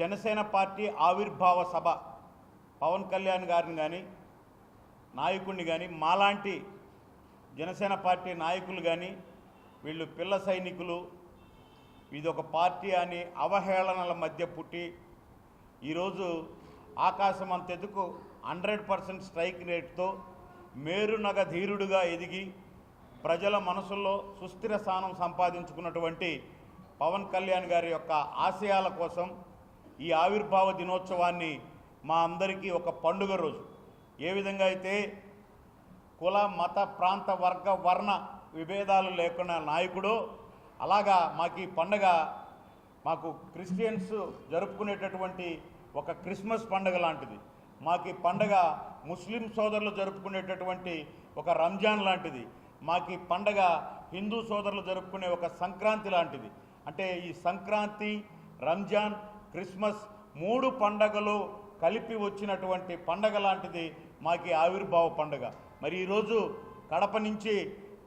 Janasena party ఆవిర్భావ సభ. పవన్ కళ్యాణ్ గారిని కానీ నాయకుడిని కానీ మాలాంటి జనసేన పార్టీ నాయకులు కానీ వీళ్ళు పిల్ల సైనికులు ఇది ఒక పార్టీ అని అవహేళనల మధ్య పుట్టి ఈరోజు ఆకాశం అంతెందుకు హండ్రెడ్ పర్సెంట్ స్ట్రైక్ రేట్తో మేరునగ ధీరుడుగా ఎదిగి ప్రజల మనసుల్లో సుస్థిర స్థానం సంపాదించుకున్నటువంటి పవన్ కళ్యాణ్ గారి యొక్క ఆశయాల కోసం ఈ ఆవిర్భావ దినోత్సవాన్ని మా అందరికీ ఒక పండుగ రోజు. ఏ విధంగా అయితే కుల మత ప్రాంత వర్గ వర్ణ విభేదాలు లేకున్న నాయకుడు అలాగా మాకు ఈ పండగ మాకు క్రిస్టియన్స్ జరుపుకునేటటువంటి ఒక క్రిస్మస్ పండగ లాంటిది. మాకు ఈ పండగ ముస్లిం సోదరులు జరుపుకునేటటువంటి ఒక రంజాన్ లాంటిది. మాకు ఈ పండగ హిందూ సోదరులు జరుపుకునే ఒక సంక్రాంతి లాంటిది. అంటే ఈ సంక్రాంతి రంజాన్ క్రిస్మస్ మూడు పండగలు కలిపి వచ్చినటువంటి పండగ లాంటిది మాకు ఆవిర్భావ పండగ. మరి ఈరోజు కడప నుంచి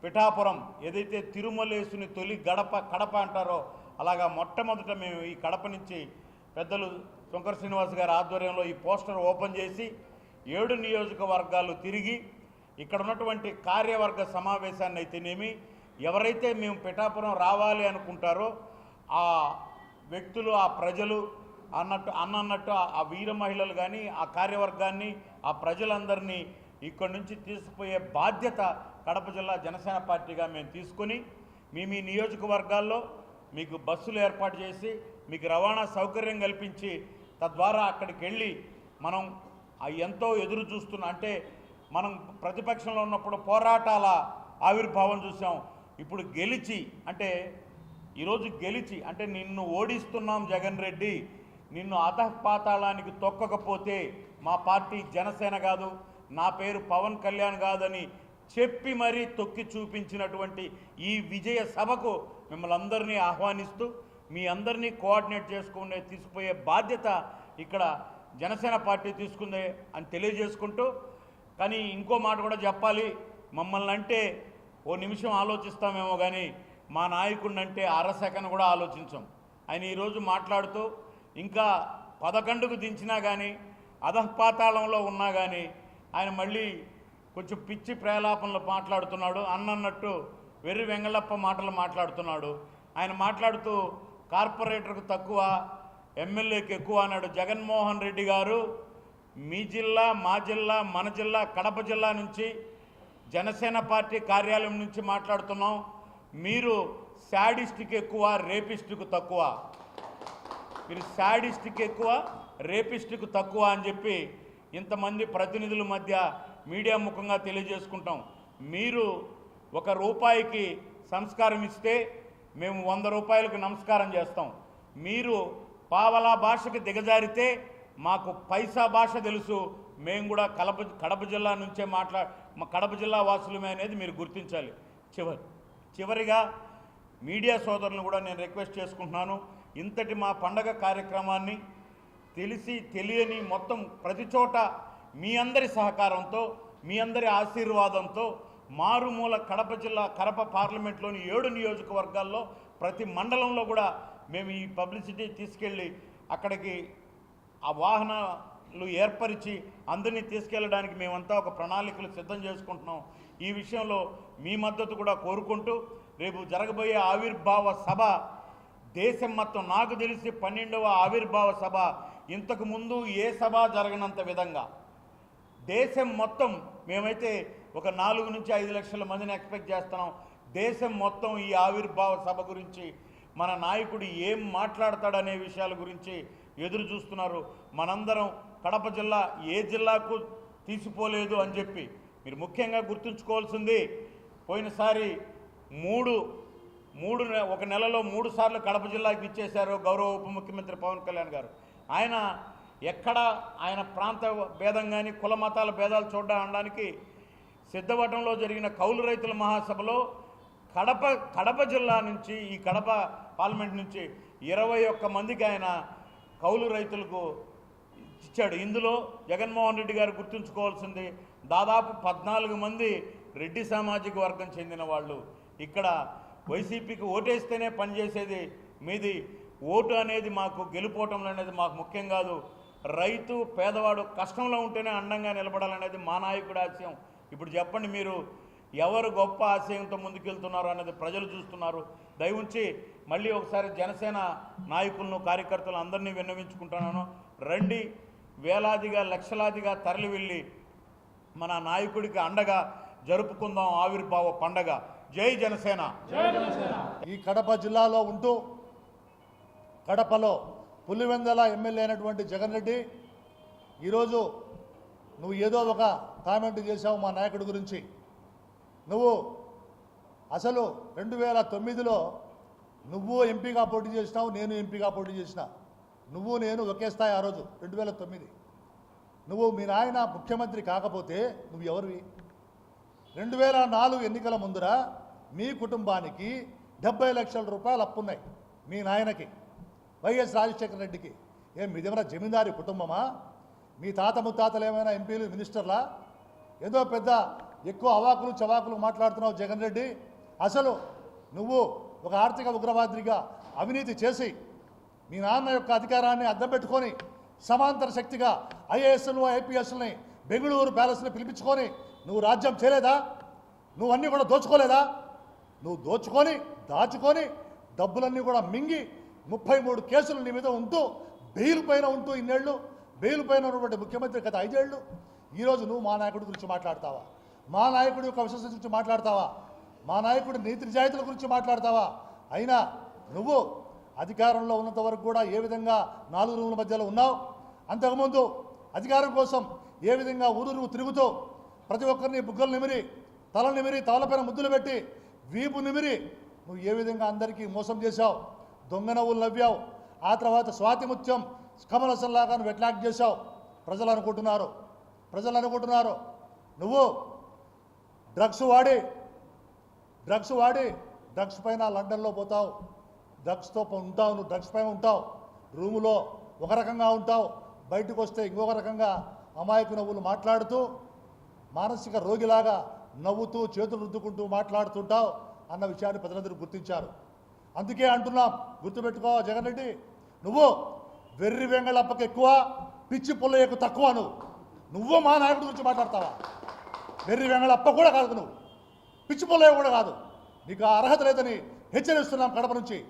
పిఠాపురం ఏదైతే తిరుమలేసుని తొలి గడప కడప అంటారో అలాగా మొట్టమొదట మేము ఈ కడప నుంచి పెద్దలు శంకర్ శ్రీనివాస్ గారి ఆధ్వర్యంలో ఈ పోస్టర్ ఓపెన్ చేసి ఏడు నియోజకవర్గాలు తిరిగి ఇక్కడ ఉన్నటువంటి కార్యవర్గ సమావేశాన్ని అయితేనేమి ఎవరైతే మేము పిఠాపురం రావాలి అనుకుంటారో ఆ వ్యక్తులు ఆ ప్రజలు అన్నట్టు అన్న అన్నట్టు ఆ- వీర మహిళలు కానీ ఆ కార్యవర్గాన్ని ఆ ప్రజలందరినీ ఇక్కడి నుంచి తీసుకుపోయే బాధ్యత కడప జిల్లా జనసేన పార్టీగా మేము తీసుకొని మీ మీ నియోజకవర్గాల్లో మీకు బస్సులు ఏర్పాటు చేసి మీకు రవాణా సౌకర్యం కల్పించి తద్వారా అక్కడికి వెళ్ళి మనం ఎంతో ఎదురు చూస్తున్న అంటే మనం ప్రతిపక్షంలో ఉన్నప్పుడు పోరాటాల ఆవిర్భావం చూసాం. ఇప్పుడు గెలిచి అంటే ఈరోజు గెలిచి అంటే నిన్ను ఓడిస్తున్నాం జగన్ రెడ్డి నిన్ను అధపాతాళానికి తొక్కకపోతే మా పార్టీ జనసేన కాదు నా పేరు పవన్ కళ్యాణ్ కాదని చెప్పి మరీ తొక్కి చూపించినటువంటి ఈ విజయ సభకు మిమ్మల్ని అందరినీ ఆహ్వానిస్తూ మీ అందరినీ కోఆర్డినేట్ చేసుకునే తీసుకుపోయే బాధ్యత ఇక్కడ జనసేన పార్టీ తీసుకుంది అని తెలియజేసుకుంటూ కానీ ఇంకో మాట కూడా చెప్పాలి మమ్మల్ని అంటే ఓ నిమిషం ఆలోచిస్తామేమో కానీ మా నాయకుడిని అంటే అర సెకండ్ కూడా ఆలోచించం. ఆయన ఈరోజు మాట్లాడుతూ ఇంకా పదకొండుకు దించినా కానీ అధపాతాళంలో ఉన్నా కానీ ఆయన మళ్ళీ కొంచెం పిచ్చి ప్రేలాపనలు మాట్లాడుతున్నాడు. అన్నట్టు వెర్రి వెంగళప్ప మాటలు మాట్లాడుతున్నాడు. ఆయన మాట్లాడుతూ కార్పొరేటర్కు తక్కువ ఎమ్మెల్యేకి ఎక్కువ అన్నాడు. జగన్మోహన్ రెడ్డి గారు మీ జిల్లా మా జిల్లా మన జిల్లా కడప జిల్లా నుంచి జనసేన పార్టీ కార్యాలయం నుంచి మాట్లాడుతున్నాం. మీరు శాడిస్ట్కి ఎక్కువ రేపిస్ట్కు తక్కువ. మీరు శాడిస్ట్కి ఎక్కువ రేపిస్ట్కు తక్కువ అని చెప్పి ఇంతమంది ప్రతినిధుల మధ్య మీడియా ముఖంగా తెలియజేసుకుంటాం. మీరు ఒక రూపాయికి సంస్కారం ఇస్తే మేము వంద రూపాయలకు నమస్కారం చేస్తాం. మీరు పావలా భాషకి దిగజారితే మాకు పైసా భాష తెలుసు. మేము కూడా కడప కడప జిల్లా నుంచే మాట్లా మా కడప జిల్లా వాసులమే అనేది మీరు గుర్తించాలి. చివరి. చివరిగా మీడియా సోదరులను కూడా నేను రిక్వెస్ట్ చేసుకుంటున్నాను. ఇంతటి మా పండగ కార్యక్రమాన్ని తెలిసి తెలియని మొత్తం ప్రతి చోట మీ అందరి సహకారంతో మీ అందరి ఆశీర్వాదంతో మారుమూల కడప జిల్లా కడప పార్లమెంట్లోని ఏడు నియోజకవర్గాల్లో ప్రతి మండలంలో కూడా మేము ఈ పబ్లిసిటీ తీసుకెళ్ళి అక్కడికి ఆ వాహన ఏర్పరిచి అందరినీ తీసుకెళ్ళడానికి మేమంతా ఒక ప్రణాళికలు సిద్ధం చేసుకుంటున్నాం. ఈ విషయంలో మీ మద్దతు కూడా కోరుకుంటూ రేపు జరగబోయే ఆవిర్భావ సభ దేశం మొత్తం నాకు తెలిసి పన్నెండవ ఆవిర్భావ సభ. ఇంతకు ముందు ఏ సభ జరగనంత విధంగా? దేశం మొత్తం మేమైతే ఒక నాలుగు నుంచి ఐదు లక్షల మందిని ఎక్స్పెక్ట్ చేస్తున్నాం. దేశం మొత్తం ఈ ఆవిర్భావ సభ గురించి మన నాయకుడు ఏం మాట్లాడతాడనే విషయాల గురించి ఎదురు చూస్తున్నారు. మనందరం కడప జిల్లా ఏ జిల్లాకు తీసిపోలేదు అని చెప్పి మీరు ముఖ్యంగా గుర్తుంచుకోవాల్సింది పోయినసారి మూడు మూడు ఒక నెలలో మూడు సార్లు కడప జిల్లాకి ఇచ్చేశారు గౌరవ ఉప ముఖ్యమంత్రి పవన్ కళ్యాణ్ గారు. ఆయన ఎక్కడ ఆయన ప్రాంత భేదం కానీ కుల మతాల భేదాలు చూడడం అనడానికి సిద్ధవటంలో జరిగిన కౌలు రైతుల మహాసభలో కడప కడప జిల్లా నుంచి ఈ కడప పార్లమెంట్ నుంచి ఇరవై ఒక్క మందికి ఆయన కౌలు రైతులకు ఇచ్చాడు. ఇందులో జగన్మోహన్ రెడ్డి గారు గుర్తుంచుకోవాల్సింది దాదాపు పద్నాలుగు మంది రెడ్డి సామాజిక వర్గం చెందిన వాళ్ళు. ఇక్కడ వైసీపీకి ఓటేస్తేనే పనిచేసేది మీది. ఓటు అనేది మాకు గెలుపోవటం అనేది మాకు ముఖ్యం కాదు. రైతు పేదవాడు కష్టంలో ఉంటేనే అండంగా నిలబడాలనేది మా నాయకుడి ఆశయం. ఇప్పుడు చెప్పండి మీరు ఎవరు గొప్ప ఆశయంతో ముందుకెళ్తున్నారు అనేది ప్రజలు చూస్తున్నారు. దయవుంచి మళ్ళీ ఒకసారి జనసేన నాయకులను కార్యకర్తలు అందరినీ విన్నవించుకుంటున్నాను. రండి వేలాదిగా లక్షలాదిగా తరలి వెళ్ళి మన నాయకుడికి అండగా జరుపుకుందాం ఆవిర్భావ పండగ. జై జనసేన. ఈ కడప జిల్లాలో ఉంటూ కడపలో పులివెందల ఎమ్మెల్యే అయినటువంటి జగన్ రెడ్డి ఈరోజు నువ్వు ఏదో ఒక కామెంట్ చేశావు మా నాయకుడి గురించి. నువ్వు అసలు రెండు వేల తొమ్మిదిలో నువ్వు ఎంపీగా పోటీ చేసినావు నేను ఎంపీగా పోటీ చేసిన. నువ్వు నేను ఒకే స్థాయి ఆ రోజు రెండు వేల తొమ్మిది. నువ్వు మీ నాయన ముఖ్యమంత్రి కాకపోతే నువ్వు ఎవరివి? రెండు వేల నాలుగు ఎన్నికల ముందర మీ కుటుంబానికి డెబ్బై లక్షల రూపాయలు అప్పున్నాయి మీ నాయనకి వైఎస్ రాజశేఖర రెడ్డికి. ఏం మీదేమైనా జమీందారి కుటుంబమా? మీ తాత ముత్తాతలు ఏమైనా ఎంపీలు మినిస్టర్లా? ఏదో పెద్ద ఎక్కువ అవాకులు చవాకులు మాట్లాడుతున్నావు జగన్ రెడ్డి. అసలు నువ్వు ఒక ఆర్థిక ఉగ్రవాదిగా అవినీతి చేసి మీ నాన్న యొక్క అధికారాన్ని అద్దం పెట్టుకొని సమాంతర శక్తిగా ఐఏఎస్ను ఐపీఎస్ని బెంగళూరు ప్యాలెస్ని పిలిపించుకొని నువ్వు రాజ్యం చేయలేదా? నువ్వు అన్నీ కూడా దోచుకోలేదా? నువ్వు దోచుకొని దాచుకొని డబ్బులన్నీ కూడా మింగి ముప్పై మూడు కేసులు నీ మీద ఉంటూ బెయిల్ పైన ఉంటూ ఇన్నేళ్ళు బెయిల్ పైన ఉన్నటువంటి ముఖ్యమంత్రి గత ఐదేళ్ళు. ఈరోజు నువ్వు మా నాయకుడి గురించి మాట్లాడతావా? మా నాయకుడి యొక్క విశ్వస గురించి మాట్లాడతావా? మా నాయకుడి నీతి నిజాయితీల గురించి మాట్లాడతావా? అయినా నువ్వు అధికారంలో ఉన్నంత వరకు కూడా ఏ విధంగా నాలుగు రూముల మధ్యలో ఉన్నావు? అంతకుముందు అధికారం కోసం ఏ విధంగా ఊరు నువ్వు తిరుగుతూ ప్రతి ఒక్కరిని బుగ్గలు నిమిరి తల నిమిరి తలపైన ముద్దులు పెట్టి వీపు నిమిరి నువ్వు ఏ విధంగా అందరికీ మోసం చేశావు? దొంగ నవ్వులు నవ్వావు. ఆ తర్వాత స్వాతి ముత్యం కమలసల్లాగా నువ్వు ఎట్లాక్ట్ చేశావు. ప్రజలు అనుకుంటున్నారు. ప్రజలు అనుకుంటున్నారు. నువ్వు డ్రగ్స్ వాడి డ్రగ్స్ వాడి డ్రగ్స్ పైన లండన్లో పోతావు. డ్రగ్స్తో ఉంటావు నువ్వు డ్రగ్స్ పై ఉంటావు. రూములో ఒక రకంగా ఉంటావు. బయటకు వస్తే ఇంకొక రకంగా అమాయకు నవ్వులు మాట్లాడుతూ మానసిక రోగిలాగా నవ్వుతూ చేతులు రుద్దుకుంటూ మాట్లాడుతుంటావు అన్న విషయాన్ని ప్రజలందరూ గుర్తించారు. అందుకే అంటున్నాం గుర్తుపెట్టుకో జగన్ రెడ్డి నువ్వు వెర్రి వెంగళప్పకి ఎక్కువ పిచ్చి పుల్లయ్యకు తక్కువ నువ్వు. నువ్వు మా నాయకుడి గురించి మాట్లాడతావా? వెర్రి వెంగళప్ప కూడా కాదు నువ్వు. పిచ్చి పుల్లయ్య కూడా కాదు. నీకు ఆ అర్హత లేదని హెచ్చరిస్తున్నాం కడప నుంచి.